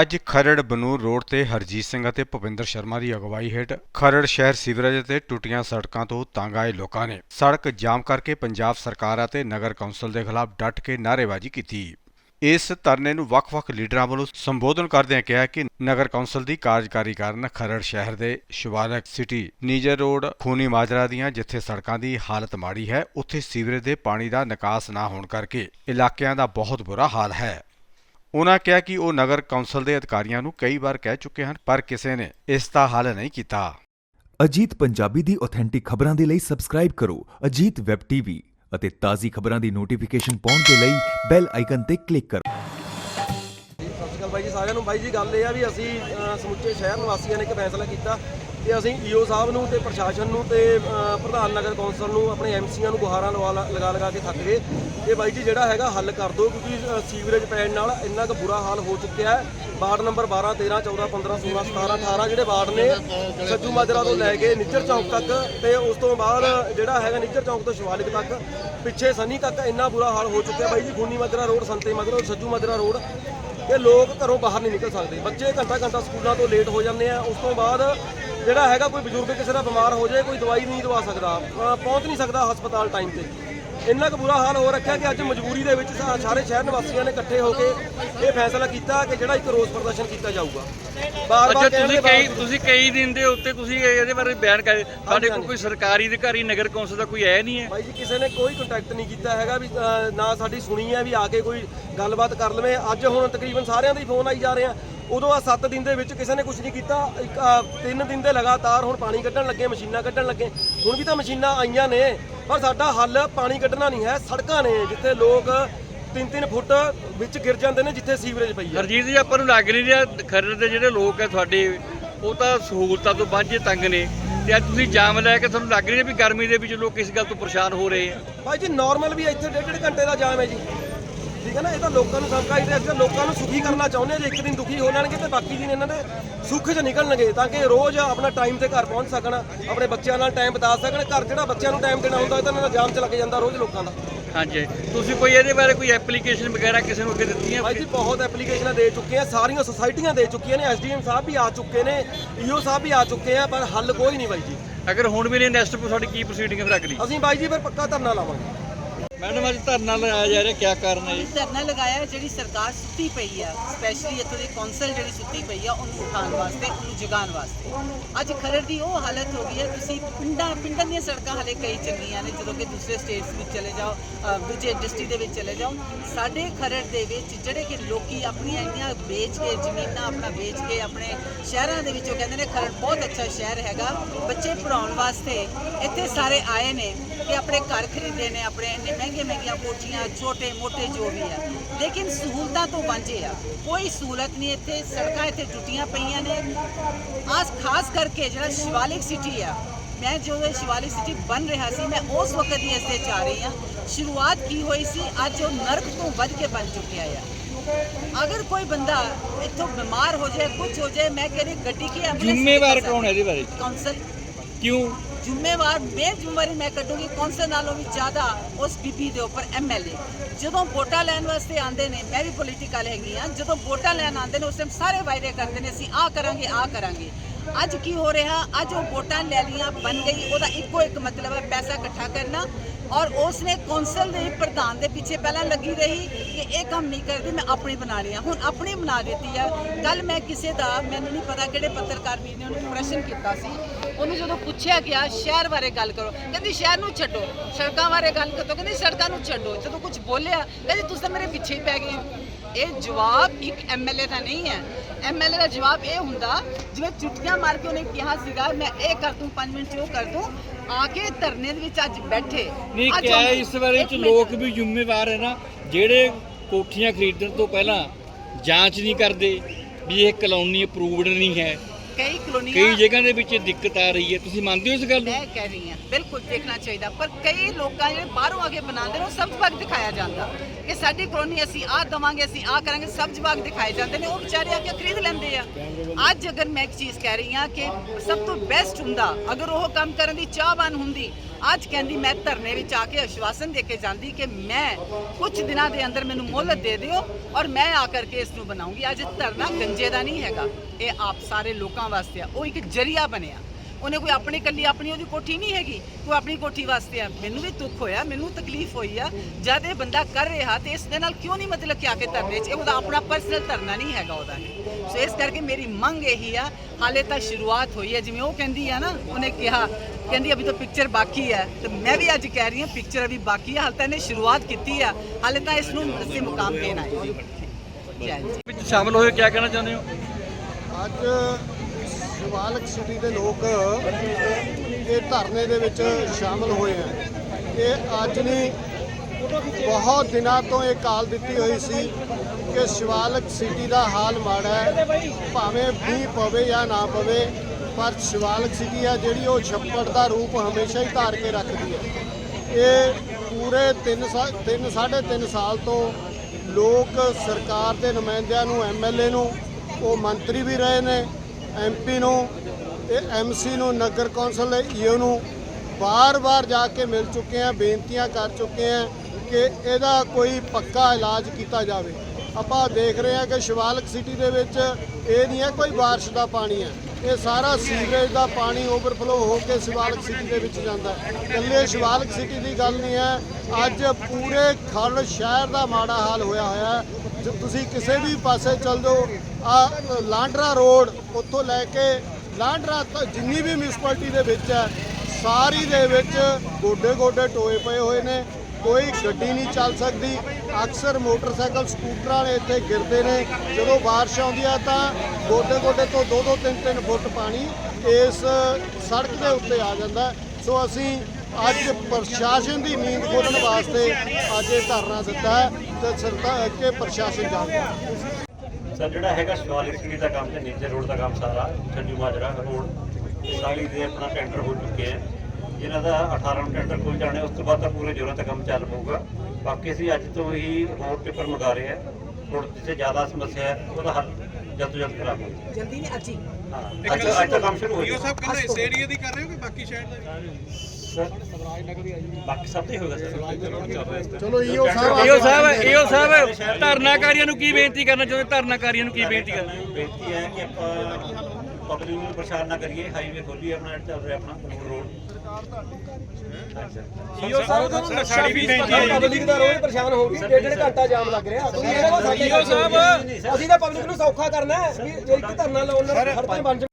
ਅੱਜ ਖਰੜ ਬਨੂਰ ਰੋਡ ਤੇ ਹਰਜੀਤ ਸਿੰਘ ਅਤੇ ਭੁਪਿੰਦਰ ਸ਼ਰਮਾ ਦੀ ਅਗਵਾਈ ਹੇਠ ਖਰੜ ਸ਼ਹਿਰ ਸੀਵਰੇਜ ਅਤੇ ਟੁੱਟੀਆਂ ਸੜਕਾਂ ਤੋਂ ਤੰਗ ਆਏ ਲੋਕਾਂ ਨੇ ਸੜਕ ਜਾਮ ਕਰਕੇ ਪੰਜਾਬ ਸਰਕਾਰ ਅਤੇ ਨਗਰ ਕੌਂਸਲ ਦੇ ਖਿਲਾਫ ਡਟ ਕੇ ਨਾਅਰੇਬਾਜ਼ੀ ਕੀਤੀ। ਇਸ ਧਰਨੇ ਨੂੰ ਵੱਖ-ਵੱਖ ਲੀਡਰਾਂ ਵੱਲੋਂ ਸੰਬੋਧਨ ਕਰਦਿਆਂ ਕਿਹਾ ਕਿ ਨਗਰ ਕੌਂਸਲ ਦੀ ਕਾਰਜਕਾਰੀ ਕਾਰਨ ਖਰੜ ਸ਼ਹਿਰ ਦੇ ਸ਼ਿਵਾਲਕ ਸਿਟੀ, ਨੀਜਰ ਰੋਡ, ਖੂਨੀ ਮਾਜਰਾ ਦੀਆਂ ਜਿੱਥੇ ਸੜਕਾਂ ਦੀ ਹਾਲਤ ਮਾੜੀ ਹੈ, ਉੱਥੇ ਸੀਵਰੇਜ ਦੇ ਪਾਣੀ ਦਾ ਨਿਕਾਸ ਨਾ ਹੋਣ ਕਰਕੇ ਇਲਾਕਿਆਂ ਦਾ ਬਹੁਤ ਬੁਰਾ ਹਾਲ ਹੈ। ਉਨ੍ਹਾਂ ਕਿਹਾ ਕਿ ਉਹ ਨਗਰ ਕੌਂਸਲ ਦੇ ਅਧਿਕਾਰੀਆਂ ਨੂੰ ਕਈ ਵਾਰ ਕਹਿ ਚੁੱਕੇ ਹਨ ਪਰ ਕਿਸੇ ਨੇ ਇਸ ਦਾ ਹੱਲ ਨਹੀਂ ਕੀਤਾ। ਅਜੀਤ ਪੰਜਾਬੀ ਦੀ ਆਥੈਂਟਿਕ ਖਬਰਾਂ ਦੇ ਲਈ ਸਬਸਕ੍ਰਾਈਬ ਕਰੋ ਅਜੀਤ ਵੈਬ ਟੀਵੀ ਅਤੇ ਤਾਜ਼ੀ ਖਬਰਾਂ ਦੀ ਨੋਟੀਫਿਕੇਸ਼ਨ ਪਾਉਣ ਦੇ ਲਈ ਬੈਲ ਆਈਕਨ ਤੇ ਕਲਿੱਕ ਕਰੋ। ਸਤਿ ਸ਼੍ਰੀ ਅਕਾਲ ਬਾਈ ਜੀ ਸਾਰਿਆਂ ਨੂੰ। ਬਾਈ ਜੀ ਗੱਲ ਇਹ ਆ ਵੀ ਅਸੀਂ ਅ, ਸਮੁੱਚੇ ਸ਼ਹਿਰ ਨਿਵਾਸੀਆਂ ਨੇ ਇੱਕ ਫੈਸਲਾ ਕੀਤਾ ਕਿ ਅਸੀਂ ਈਓ ਸਾਹਿਬ ਨੂੰ ਤੇ ਪ੍ਰਸ਼ਾਸਨ ਨੂੰ ਤੇ ਪ੍ਰਧਾਨ ਨਗਰ ਕੌਂਸਲ ਨੂੰ, ਆਪਣੇ ਐਮਸੀਆਂ ਨੂੰ ਗੁਹਾਰਾਂ ਲਵਾ ਲਗਾ ਲਗਾ ਕੇ ਥੱਕ ਗਏ। ਕਿ ਬਾਈ ਜੀ ਜਿਹੜਾ ਹੈਗਾ ਹੱਲ ਕਰ ਦਿਓ ਕਿਉਂਕਿ ਸੀਵਰੇਜ ਪੈਣ ਨਾਲ ਇੰਨਾ ਕੁ ਬੁਰਾ ਹਾਲ ਹੋ ਚੁੱਕਿਆ ਹੈ। ਵਾਰਡ ਨੰਬਰ 12 13 14 15 16 17 18 ਜਿਹੜੇ ਵਾਰਡ ਨੇ, ਸੱਜੂ ਮਾਜਰਾ ਤੋਂ ਲੈ ਕੇ ਨਿੱਜਰ ਚੌਕ ਤੱਕ ਤੇ ਉਸ ਤੋਂ ਬਾਅਦ ਜਿਹੜਾ ਹੈਗਾ ਨਿੱਜਰ ਚੌਕ ਤੋਂ ਸ਼ਿਵਾਲਿਕ ਤੱਕ, ਪਿੱਛੇ ਸੰਨੀ ਤੱਕ ਇੰਨਾ ਬੁਰਾ ਹਾਲ ਹੋ ਚੁੱਕਿਆ। ਬਾਈ ਜੀ ਖੂਨੀ ਮਾਜਰਾ ਰੋਡ, ਸੰਤੇ ਮਾਜਰਾ ਸੱਜੂ ਮਾਜਰਾ ਰੋਡ ਕਿ ਲੋਕ ਘਰੋਂ ਬਾਹਰ ਨਹੀਂ ਨਿਕਲ ਸਕਦੇ। ਬੱਚੇ ਘੰਟਾ ਘੰਟਾ ਸਕੂਲਾਂ ਤੋਂ ਲੇਟ ਹੋ ਜਾਂਦੇ ਆ। ਉਸ ਤੋਂ ਬਾਅਦ ਜਿਹੜਾ ਹੈਗਾ ਕੋਈ ਬਜ਼ੁਰਗ ਕਿਸੇ ਦਾ ਬਿਮਾਰ ਹੋ ਜਾਏ ਕੋਈ ਦਵਾਈ ਨਹੀਂ ਦਵਾ ਸਕਦਾ ਪਹੁੰਚ ਨਹੀਂ ਸਕਦਾ ਹਸਪਤਾਲ ਟਾਈਮ ਤੇ। ਇੰਨਾ ਕੁ ਬੁਰਾ ਹਾਲ ਹੋ ਰੱਖਿਆ ਕਿ ਅੱਜ ਮਜਬੂਰੀ ਦੇ ਵਿੱਚ ਸਾਰੇ ਸ਼ਹਿਰ ਨਿਵਾਸੀਆਂ ਨੇ ਇਕੱਠੇ ਹੋ ਕੇ ਇਹ ਫੈਸਲਾ ਕੀਤਾ ਕਿ ਜਿਹੜਾ ਇੱਕ ਰੋਸ ਪ੍ਰਦਰਸ਼ਨ ਕੀਤਾ ਜਾਊਗਾ। ਬਾਰ-ਬਾਰ ਤੁਸੀਂ ਕਈ ਤੁਸੀਂ ਕਈ ਦਿਨ ਦੇ ਉੱਤੇ ਤੁਸੀਂ ਇਹਦੇ ਬਾਰੇ ਬਿਆਨ ਕਰ ਸਾਡੇ ਕੋਲ। ਕੋਈ ਸਰਕਾਰੀ ਅਧਿਕਾਰੀ ਨਗਰ ਕੌਂਸਲ ਦਾ ਕੋਈ ਹੈ ਨਹੀਂ ਹੈ? ਬਾਈ ਜੀ ਕਿਸੇ ਨੇ ਕੋਈ ਕੰਟੈਕਟ ਨਹੀਂ ਕੀਤਾ ਹੈਗਾ ਵੀ ਨਾ ਸਾਡੀ ਸੁਣੀ ਹੈ ਵੀ ਆ ਕੇ ਕੋਈ ਗੱਲਬਾਤ ਕਰ ਲਵੇ। ਅੱਜ ਹੁਣ ਤਕਰੀਬਨ ਸਾਰਿਆਂ ਦੇ ਫੋਨ ਆਈ ਜਾ ਰਹੇ। ਆ ਉਦੋਂ ਆ 7 ਦਿਨ ਦੇ ਵਿੱਚ ਕਿਸੇ ਨੇ ਕੁਝ ਨਹੀਂ ਕੀਤਾ। ਇੱਕ 3 ਦਿਨ ਦੇ ਲਗਾਤਾਰ ਹੁਣ ਪਾਣੀ ਕੱਢਣ ਲੱਗੇ ਮਸ਼ੀਨਾਂ ਕੱਢਣ ਲੱਗੇ। ਹੁਣ ਵੀ ਤਾਂ ਮਸ਼ੀਨਾਂ ਆਈਆਂ ਨੇ ਪਰ ਸਾਡਾ ਹੱਲ ਪਾਣੀ ਕੱਢਣਾ ਨਹੀਂ ਹੈ ਸੜਕਾਂ ਨੇ ਜਿੱਥੇ ਲੋਕ 3-3 ਫੁੱਟ ਵਿੱਚ ਗਿਰ ਜਾਂਦੇ ਨੇ ਜਿੱਥੇ ਸੀਵਰੇਜ ਪਈ ਹੈ। ਹਰਜੀਤ ਜੀ ਆਪਾਂ ਨੂੰ ਲੱਗ ਨਹੀਂ ਰਿਹਾ ਖਰੜ ਦੇ ਜਿਹੜੇ ਲੋਕ ਹੈ ਤੁਹਾਡੇ ਉਹ ਤਾਂ ਸਹੂਲਤਾਂ ਤੋਂ ਵਾਂਝੇ ਤੰਗ ਨੇ। ਤੇ ਅੱਜ ਤੁਸੀਂ ਜਾਮ ਲੈ ਕੇ ਤੁਹਾਨੂੰ ਲੱਗ ਰਿਹਾ ਵੀ ਗਰਮੀ ਦੇ ਵਿੱਚ ਲੋਕ ਇਸ ਗੱਲ ਤੋਂ ਪਰੇਸ਼ਾਨ ਹੋ ਰਹੇ ਆ? ਭਾਈ ਜੀ ਨਾਰਮਲ ਵੀ ਇੱਥੇ ਡੇਢ ਡੇਢ ਘੰਟੇ ਦਾ ਜਾਮ ਹੈ ਜੀ। ਠੀਕ ਹੈ ਨਾ? ਇਹ ਤਾਂ ਲੋਕਾਂ ਨੂੰ ਸਮਝਾਈ ਦੇ ਅਸੀਂ ਲੋਕਾਂ ਨੂੰ ਸੁਖੀ ਕਰਨਾ ਚਾਹੁੰਦੇ ਜੇ ਇੱਕ ਦਿਨ ਦੁਖੀ ਹੋ ਜਾਣਗੇ ਤੇ ਬਾਕੀ ਦਿਨ ਇਹਨਾਂ ਦੇ ਸੁੱਖ 'ਚ ਨਿਕਲਣਗੇ ਤਾਂ ਕਿ ਰੋਜ਼ ਆਪਣਾ ਟਾਈਮ ਤੇ ਘਰ ਪਹੁੰਚ ਸਕਣ ਆਪਣੇ ਬੱਚਿਆਂ ਨਾਲ ਟਾਈਮ ਬਿਤਾ ਸਕਣ। ਘਰ ਜਿਹੜਾ ਬੱਚਿਆਂ ਨੂੰ ਟਾਈਮ ਦੇਣਾ ਹੁੰਦਾ ਇਹ ਤਾਂ ਇਹਨਾਂ ਦਾ ਜਾਮ 'ਚ ਲੱਗ ਜਾਂਦਾ ਰੋਜ਼ ਲੋਕਾਂ ਦਾ। ਹਾਂਜੀ। ਤੁਸੀਂ ਕੋਈ ਇਹਦੇ ਬਾਰੇ ਕੋਈ ਐਪਲੀਕੇਸ਼ਨ ਵਗੈਰਾ ਕਿਸੇ ਨੂੰ ਅੱਗੇ ਦਿੱਤੀਆਂ? ਭਾਈ ਜੀ ਬਹੁਤ ਐਪਲੀਕੇਸ਼ਨਾਂ ਦੇ ਚੁੱਕੇ ਆ। ਸਾਰੀਆਂ ਸੁਸਾਇਟੀਆਂ ਦੇ ਚੁੱਕੀਆਂ ਨੇ। ਐਸਡੀਐਮ ਸਾਹਿਬ ਵੀ ਆ ਚੁੱਕੇ ਨੇ। ਈਓ ਸਾਹਿਬ ਵੀ ਆ ਚੁੱਕੇ ਆ ਪਰ ਹੱਲ ਕੋਈ ਨਹੀਂ ਬਾਈ ਜੀ। ਅਗਰ ਹੁਣ ਵੀ ਨਹੀਂ ਨੈਕਸਟ ਤੁਹਾਡੀ ਕੀ ਪ੍ਰੋਸੀਡਿੰਗ ਫਿਰ ਅਗਲੀ? ਅਸੀਂ ਬਾਈ ਜੀ ਫਿਰ ਪੱਕਾ ਧਰਨਾ ਲਾਵਾਂਗੇ। ਮੈਡਮ, ਅੱਜ ਧਰਨਾ ਲਗਾਇਆ ਜਾ ਰਿਹਾ ਕੀ ਕਾਰਨ ਹੈ ਜੀ? ਧਰਨਾ ਲਗਾਇਆ, ਜਿਹੜੀ ਸਰਕਾਰ ਸੁੱਤੀ ਪਈ ਆ ਸਪੈਸ਼ਲੀ ਇੱਥੋਂ ਦੀ ਕੌਂਸਲ ਜਿਹੜੀ ਸੁੱਤੀ ਪਈ ਆ, ਉਹਨੂੰ ਉਠਾਉਣ ਵਾਸਤੇ, ਉਹਨੂੰ ਜਗਾਉਣ ਵਾਸਤੇ। ਅੱਜ ਖਰੜ ਦੀ ਉਹ ਹਾਲਤ ਹੋ ਗਈ ਹੈ, ਤੁਸੀਂ ਪਿੰਡਾਂ ਪਿੰਡਾਂ ਦੀਆਂ ਸੜਕਾਂ ਹਲੇ ਕਈ ਚੰਗੀਆਂ ਨੇ, ਜਦੋਂ ਕਿ ਦੂਸਰੇ ਸਟੇਟਸ ਵਿੱਚ ਚਲੇ ਜਾਓ ਦੂਜੇ ਇੰਡਸਟਰੀ ਦੇ ਵਿੱਚ ਚਲੇ ਜਾਓ। ਸਾਡੇ ਖਰੜ ਦੇ ਵਿੱਚ ਜਿਹੜੇ ਕਿ ਲੋਕੀ ਆਪਣੀਆਂ ਇੰਨੀਆਂ ਵੇਚ ਕੇ, ਜ਼ਮੀਨਾਂ ਆਪਣਾ ਵੇਚ ਕੇ, ਆਪਣੇ ਸ਼ਹਿਰਾਂ ਦੇ ਵਿੱਚੋਂ ਕਹਿੰਦੇ ਨੇ ਖਰੜ ਬਹੁਤ ਅੱਛਾ ਸ਼ਹਿਰ ਹੈਗਾ, ਬੱਚੇ ਪੜਾਉਣ ਵਾਸਤੇ ਇੱਥੇ ਸਾਰੇ ਆਏ ਨੇ ਕਿ ਆਪਣੇ ਘਰ ਖਰੀਦੇ ਨੇ, ਆਪਣੇ ਮਹਿੰਗੇ ਮਹਿੰਗੀਆਂ ਕੋਠੀਆਂ ਛੋਟੇ ਮੋਟੇ ਜੋ ਵੀ ਆ। ਲੇਕਿਨ ਸਹੂਲਤਾਂ ਤੋਂ ਵਾਂਝੇ ਆ। ਕੋਈ ਸਹੂਲਤ ਨਹੀਂ ਇੱਥੇ ਸੜਕਾਂ ਇੱਥੇ ਟੁੱਟੀਆਂ ਪਈਆਂ ਨੇ। ਆਸ ਖਾਸ ਕਰਕੇ ਜਿਹੜਾ ਸ਼ਿਵਾਲਿਕ ਸਿਟੀ ਆ ਮੈਂ ਜਦੋਂ ਸ਼ਿਵਾਲਿਕ ਸਿਟੀ ਬਣ ਰਿਹਾ ਸੀ ਮੈਂ ਉਸ ਵਕਤ ਹੀ ਇਸ ਤੇ ਜਾ ਰਹੀ ਆ ਸ਼ੁਰੂਆਤ ਕੀ ਹੋਈ ਸੀ ਅੱਜ ਉਹ ਨਰਕ ਤੋਂ ਵੱਧ ਕੇ ਬਣ ਚੁੱਕਿਆ ਆ। ਅਗਰ ਕੋਈ ਬੰਦਾ ਇੱਥੋਂ ਬਿਮਾਰ ਹੋ ਜਾਏ ਕੁਝ ਹੋ ਜਾਏ ਮੈਂ ਕਹਿੰਦੀ ਗੱਡੀ ਕੀ ਐਂਬੂਲੈਂਸ ਜ਼ਿੰਮੇਵਾਰ ਕੌਣ ਹੈ ਇਹਦੇ ਬਾਰੇ? ਕਾਉਂਸਲ ਕਿਉਂ? ਜ਼ਿੰਮੇਵਾਰ ਮੈਂ ਜ਼ਿੰਮੇਵਾਰੀ ਮੈਂ ਕੱਢੂਗੀ ਕੌਂਸਲ ਨਾਲੋਂ ਵੀ ਜ਼ਿਆਦਾ ਉਸ ਬੀਬੀ ਦੇ ਉੱਪਰ ਐਮਐਲਏ ਜਦੋਂ ਵੋਟਾਂ ਲੈਣ ਵਾਸਤੇ ਆਉਂਦੇ ਨੇ, ਮੈਂ ਵੀ ਪੋਲੀਟੀਕਲ ਹੈਗੀ ਆ ਜਦੋਂ ਵੋਟਾਂ ਲੈਣ ਆਉਂਦੇ ਨੇ, ਉਸ ਟਾਈਮ ਸਾਰੇ ਵਾਅਦੇ ਕਰਦੇ ਨੇ, ਅਸੀਂ ਆਹ ਕਰਾਂਗੇ ਆਹ ਕਰਾਂਗੇ। ਅੱਜ ਕੀ ਹੋ ਰਿਹਾ? ਅੱਜ ਉਹ ਵੋਟਾਂ ਲੈ ਲੀਆਂ ਬਣ ਗਈ। ਉਹਦਾ ਇੱਕੋ ਇੱਕ ਮਤਲਬ ਹੈ, ਪੈਸਾ ਇਕੱਠਾ ਕਰਨਾ। ਔਰ ਉਸਨੇ ਕੌਂਸਲ ਦੇ ਪ੍ਰਧਾਨ ਦੇ ਪਿੱਛੇ ਪਹਿਲਾਂ ਲੱਗੀ ਰਹੀ ਕਿ ਇਹ ਕੰਮ ਨਹੀਂ ਕਰਦੀ, ਮੈਂ ਆਪਣੀ ਬਣਾ ਲਿਆ ਹੁਣ ਆਪਣੀ ਬਣਾ ਦਿੱਤੀ ਆ। ਕੱਲ ਮੈਂ ਕਿਸੇ ਦਾ, ਮੈਨੂੰ ਨਹੀਂ ਪਤਾ ਕਿਹੜੇ ਪੱਤਰਕਾਰ ਵੀਰ ਨੇ ਉਹਨੂੰ ਪ੍ਰਸ਼ਨ ਕੀਤਾ ਸੀ। ਉਹਨੂੰ ਜਦੋਂ ਪੁੱਛਿਆ ਗਿਆ, ਸ਼ਹਿਰ ਬਾਰੇ ਗੱਲ ਕਰੋ, ਕਹਿੰਦੀ ਸ਼ਹਿਰ ਨੂੰ ਛੱਡੋ। ਸੜਕਾਂ ਬਾਰੇ ਗੱਲ ਕਰੋ, ਕਹਿੰਦੀ ਸੜਕਾਂ ਨੂੰ ਛੱਡੋ। ਜਦੋਂ ਕੁਝ ਬੋਲਿਆ, ਕਹਿੰਦੀ ਤੁਸੀਂ ਤਾਂ ਮੇਰੇ ਪਿੱਛੇ ਹੀ ਪੈ ਗਏ। ਇਹ ਜਵਾਬ ਇੱਕ ਐਮਐਲਏ ਦਾ ਨਹੀਂ ਹੈ। ਐਮਐਲਏ ਦਾ ਜਵਾਬ ਇਹ ਹੁੰਦਾ ਜਿਵੇਂ ਚੁਟਕੀਆਂ ਮਾਰ ਕੇ ਉਹਨੇ ਕਿਹਾ ਸੀਗਾ ਮੈਂ ਇਹ ਕਰ ਦੂੰ 5 ਮਿੰਟ 'ਚ ਉਹ ਕਰ ਦੂੰ ਆ ਕੇ ਧਰਨੇ ਦੇ ਵਿੱਚ ਅੱਜ ਬੈਠੇ। ਨਹੀਂ ਅੱਜ ਕਿਹਾ ਇਸ ਬਾਰੇ ਚ। ਲੋਕ ਵੀ ਜ਼ਿੰਮੇਵਾਰ ਹੈ ਨਾ ਜਿਹੜੇ ਕੋਠੀਆਂ ਖਰੀਦਣ ਤੋਂ ਪਹਿਲਾਂ ਜਾਂਚ ਨਹੀਂ ਕਰਦੇ ਵੀ ਇਹ ਕਲੋਨੀ ਅਪਰੂਵਡ ਨਹੀਂ ਹੈ। ਕਈ ਕਲੋਨੀਆਂ ਕਈ ਜਗ੍ਹਾ ਦੇ ਵਿੱਚ ਦਿੱਕਤ ਆ ਰਹੀ ਹੈ। ਤੁਸੀਂ ਮੰਨਦੇ ਹੋ ਇਸ ਗੱਲ ਨੂੰ? ਮੈਂ ਕਹਿ ਰਹੀ ਹਾਂ ਬਿਲਕੁਲ ਦੇਖਣਾ ਚਾਹੀਦਾ ਪਰ ਕਈ ਲੋਕਾਂ ਜਿਹੜੇ ਬਾਹਰੋਂ ਆ ਕੇ ਬਣਾਉਂਦੇ ਨੇ ਉਹ ਸਭ ਵਕਤ ਦਿਖਾਇਆ ਜਾਂਦਾ। ਕਿ ਸਾਡੀ ਕਲੋਨੀ ਅਸੀਂ ਆਹ ਦਵਾਂਗੇ, ਅਸੀਂ ਆਹ ਕਰਾਂਗੇ, ਸਭ ਜਵਾਬ ਦਿਖਾਏ ਜਾਂਦੇ ਨੇ, ਉਹ ਵਿਚਾਰੇ ਆ ਕੇ ਖਰੀਦ ਲੈਂਦੇ ਆ। ਅੱਜ ਅਗਰ ਮੈਂ ਇੱਕ ਚੀਜ਼ ਕਹਿ ਰਹੀ ਹਾਂ ਕਿ ਸਭ ਤੋਂ ਬੈਸਟ ਹੁੰਦਾ, ਅਗਰ ਉਹ ਕੰਮ ਕਰਨ ਦੀ ਚਾਹਵਾਨ ਹੁੰਦੀ, ਅੱਜ ਕਹਿੰਦੀ ਮੈਂ ਧਰਨੇ ਵਿੱਚ ਆ ਕੇ ਅਸ਼ਵਾਸਨ ਦੇ ਕੇ ਜਾਂਦੀ ਕਿ ਮੈਂ ਕੁਝ ਦਿਨਾਂ ਦੇ ਅੰਦਰ ਮੈਨੂੰ ਮੋਹਲਤ ਦੇ ਦਿਓ ਔਰ ਮੈਂ ਆ ਕਰਕੇ ਇਸ ਨੂੰ ਬਣਾਉਂਗੀ। ਅੱਜ ਧਰਨਾ ਗੰਜੇ ਦਾ ਨਹੀਂ ਹੈਗਾ, ਇਹ ਆਪ ਸਾਰੇ ਲੋਕਾਂ ਵਾਸਤੇ ਆ, ਉਹ ਇੱਕ ਜਰੀਆ ਬਣਿਆ। ਉਹਨੇ ਕੋਈ ਆਪਣੀ ਕੱਲੀ ਆਪਣੀ ਉਹਦੀ ਕੋਠੀ ਨਹੀਂ ਹੈਗੀ ਕੋਈ ਆਪਣੀ ਕੋਠੀ ਵਾਸਤੇ ਆ। ਮੈਨੂੰ ਵੀ ਦੁੱਖ ਹੋਇਆ ਮੈਨੂੰ ਤਕਲੀਫ ਹੋਈ ਆ। ਜਦ ਇਹ ਬੰਦਾ ਕਰ ਰਿਹਾ ਤੇ ਇਸ ਦੇ ਨਾਲ ਕਿਉਂ ਨਹੀਂ ਮਤਲਬ ਕਿ ਆ ਕੇ ਧਰਨੇ 'ਚ? ਇਹ ਉਹਦਾ ਆਪਣਾ ਪਰਸਨਲ ਧਰਨਾ ਨਹੀਂ ਹੈਗਾ ਉਹਦਾ। ਸੋ ਇਸ ਕਰਕੇ ਮੇਰੀ ਮੰਗ ਇਹੀ ਆ ਹਾਲੇ ਤਾਂ ਸ਼ੁਰੂਆਤ ਹੋਈ ਹੈ ਜਿਵੇਂ ਉਹ ਕਹਿੰਦੀ ਆ ਨਾ ਉਹਨੇ ਕਿਹਾ ਕਹਿੰਦੀ ਅਭੀ ਤਾਂ ਪਿਕਚਰ ਬਾਕੀ ਹੈ ਤੇ ਮੈਂ ਵੀ ਅੱਜ ਕਹਿ ਰਹੀ ਹਾਂ ਪਿਕਚਰ ਅਭੀ ਬਾਕੀ ਹੈ ਹਾਲੇ ਤਾਂ ਇਹਨੇ ਸ਼ੁਰੂਆਤ ਕੀਤੀ ਆ। ਹਾਲੇ ਤਾਂ ਇਸ ਨੂੰ ਅਸੀਂ ਮੁਕਾਮ ਦੇਣਾ ਹੈ। ਵਿੱਚ ਸ਼ਾਮਲ ਹੋਏ ਕਿਆ ਕਹਿਣਾ ਚਾਹੁੰਦੇ ਹੋ? ਅੱਜ ਸ਼ਿਵਾਲਕ ਸਿਟੀ ਦੇ ਲੋਕ ਇਹ ਧਰਨੇ ਦੇ ਵਿੱਚ ਸ਼ਾਮਲ ਹੋਏ ਆ। ਇਹ ਅੱਜ ਨਹੀਂ, ਬਹੁਤ ਦਿਨਾਂ ਤੋਂ ਇਹ ਕਾਲ ਦਿੱਤੀ ਹੋਈ ਸੀ ਕਿ ਸ਼ਿਵਾਲਕ ਸਿਟੀ ਦਾ ਹਾਲ ਮਾੜਾ ਹੈ, ਭਾਵੇਂ ਮੀਂਹ ਪਵੇ ਜਾਂ ਨਾ ਪਵੇ, ਪਰ ਸ਼ਿਵਾਲਕ ਸਿਟੀ ਆ ਜਿਹੜੀ ਉਹ ਛੱਪੜ ਦਾ ਰੂਪ ਹਮੇਸ਼ਾ ਹੀ ਧਾਰ ਕੇ ਰੱਖਦੀ ਹੈ। ਇਹ ਪੂਰੇ 3 ਤਿੰਨ, ਸਾਢੇ ਤਿੰਨ ਸਾਲ ਤੋਂ ਲੋਕ ਸਰਕਾਰ ਦੇ ਨੁਮਾਇੰਦਿਆਂ ਨੂੰ ਐਮਐਲਏ ਨੂੰ, ਉਹ ਮੰਤਰੀ ਵੀ ਰਹੇ ਨੇ ਐਮਪੀ ਨੂੰ ਤੇ ਐਮਸੀ ਨੂੰ, ਨਗਰ ਕੌਂਸਲ ਦੇ ਈਓ ਨੂੰ ਬਾਰ-ਬਾਰ ਜਾ ਕੇ ਮਿਲ ਚੁੱਕੇ ਆ, ਬੇਨਤੀਆਂ ਕਰ ਚੁੱਕੇ ਆ ਕਿ ਇਹਦਾ ਕੋਈ ਪੱਕਾ ਇਲਾਜ ਕੀਤਾ ਜਾਵੇ। ਆਪਾਂ ਦੇਖ ਰਹੇ ਹਾਂ ਕਿ ਸ਼ਿਵਾਲਕ ਸਿਟੀ ਦੇ ਵਿੱਚ ਇਹ ਨਹੀਂ ਹੈ ਕੋਈ ਬਾਰਿਸ਼ ਦਾ ਪਾਣੀ ਹੈ। ਇਹ ਸਾਰਾ ਸੀਵਰੇਜ ਦਾ ਪਾਣੀ ਓਵਰਫਲੋ ਹੋ ਕੇ ਸ਼ਿਵਾਲਕ ਸਿਟੀ ਦੇ ਵਿੱਚ ਜਾਂਦਾ ਇਕੱਲੇ ਸ਼ਿਵਾਲਕ ਸਿਟੀ ਦੀ ਗੱਲ ਨਹੀਂ ਹੈ, ਅੱਜ ਪੂਰੇ ਖਰੜ ਸ਼ਹਿਰ ਦਾ ਮਾੜਾ ਹਾਲ ਹੋਇਆ ਹੋਇਆ ਹੈ। ਜੇ ਤੁਸੀਂ ਕਿਸੇ ਵੀ ਪਾਸੇ ਚੱਲ ਜਾਓ ਆ ਲਾਂਡਰਾ ਰੋਡ ਉੱਥੋਂ ਲੈ ਕੇ ਲਾਂਡਰਾ ਜਿੰਨੀ ਵੀ ਮਿਊਨਿਸਪੈਲਿਟੀ ਦੇ ਵਿੱਚ ਹੈ, ਸਾਰੀ ਦੇ ਵਿੱਚ ਗੋਡੇ ਗੋਡੇ ਟੋਏ ਪਏ ਹੋਏ ਨੇ। ਕੋਈ ਗੱਡੀ ਨਹੀਂ ਚੱਲ ਸਕਦੀ। ਅਕਸਰ ਮੋਟਰਸਾਈਕਲ, ਸਕੂਟਰਾਂ ਵਾਲੇ ਇੱਥੇ ਗਿਰਦੇ ਨੇ। ਜਦੋਂ ਬਾਰਿਸ਼ ਆਉਂਦੀ ਆ ਤਾਂ ਗੋਡੇ ਗੋਡੇ ਤੋਂ 2-2 3-3 ਫੁੱਟ ਪਾਣੀ ਇਸ ਸੜਕ ਦੇ ਉੱਤੇ ਆ ਜਾਂਦਾ ਸੋ ਅਸੀਂ ਅੱਜ ਪ੍ਰਸ਼ਾਸਨ ਦੀ ਨੀਂਦ ਖੋਲਣ ਵਾਸਤੇ ਅੱਜ ਇਹ ਧਰਨਾ ਦਿੱਤਾ ਹੈ ਤੇ ਸਰਕਾਰ ਕਿ ਪ੍ਰਸ਼ਾਸਨ ਜਾਊਗਾ ਸਰ ਜਿਹੜਾ ਹੈਗਾ ਸ਼ਿਵਾਲਿਕ ਸਿਟੀ ਦਾ ਕੰਮ ਤੇ ਨੀਚੇ ਰੋਡ ਦਾ ਕੰਮ ਸਾਰਾ ਛੱਜੂ ਮਾਜਰਾ ਰੋਡ ਸਾਰੀ ਦੇ ਆਪਣਾ ਟੈਂਡਰ ਹੋ ਚੁੱਕੇ ਹੈ ਇਹਨਾਂ ਦਾ 18 ਨੂੰ ਟੈਂਡਰ ਖੁੱਲ ਜਾਣੇ ਉਸ ਤੋਂ ਬਾਅਦ ਤਾਂ ਪੂਰੇ ਜ਼ੋਰਾਂ ਤੇ ਕੰਮ ਚੱਲ ਪਊਗਾ। ਬਾਕੀ ਅਸੀਂ ਅੱਜ ਤੋਂ ਹੀ ਰੋਡ ਪੇਪਰ ਮੰਗਾ ਰਹੇ ਹਾਂ ਰੋਡ ਜਿੱਥੇ ਜ਼ਿਆਦਾ ਸਮੱਸਿਆ ਹੈ ਉਹਦਾ ਹੱਲ ਜਲਦ ਤੋਂ ਜਲਦ ਕਰਾਂਗੇ ਜਲਦੀ ਨਹੀਂ ਅੱਜ ਹੀ। ਹਾਂ ਅੱਜ ਅੱਜ ਤਾਂ ਕੰਮ ਸ਼ੁਰੂ ਹੋ ਗਿਆ ਸਭ ਕੱਲੇ ਇਸ ਏਰੀਆ ਦੀ ਕਰ ਰਹੇ ਹੋ ਕਿ ਬਾਕੀ ਸ਼ਹਿਰ ਦਾ ਬਾਕੀ ਸਭ ਤੇ ਹੋਗਾ ਸਰ। ਚਲੋ ਈਓ ਈਓ ਸਾਹਿਬ ਈਓ ਸਾਹਿਬ ਧਰਨਾਕਾਰੀਆਂ ਨੂੰ ਕੀ ਬੇਨਤੀ ਕਰਨਾ ਚਾਹੁੰਦੇ? ਧਰਨਾਕਾਰੀਆਂ ਨੂੰ ਕੀ ਬੇਨਤੀ ਕਰਨਾ ਬੇਨਤੀ ਹੈ ਕਿ ਆਪਾਂ ਪਬਲਿਕ ਨੂੰ ਪਰੇਸ਼ਾਨ ਨਾ ਕਰੀਏ। ਹਾਈਵੇ ਖੋਲੀਏ ਆਪਣਾ ਚੱਲ ਰਿਹਾ ਆਪਣਾ ਰੋਡ ਈਓ ਸਾਹਿਬ ਤੁਹਾਨੂੰ ਸਾਡੀ ਵੀ ਬੇਨਤੀ ਪਬਲਿਕ ਦਾ ਰੋਜ਼ ਪਰੇਸ਼ਾਨ ਹੋ ਗਈ ਡੇਢ ਡੇਢ ਘੰਟਾ ਜਾਮ ਲੱਗ ਰਿਹਾ। ਤੁਸੀਂ ਇਹਦੇ ਕੋਲ ਸਾਡੇ ਈਓ ਸਾਹਿਬ ਅਸੀਂ ਤਾਂ ਪਬਲਿਕ ਨੂੰ ਸੌਖਾ ਕਰਨਾ ਹੈ। ਵੀ ਇੱਕ ਧਰਨਾ ਲਾਉਣ ਨਾਲ ਖੜਤਾਂ ਬਣ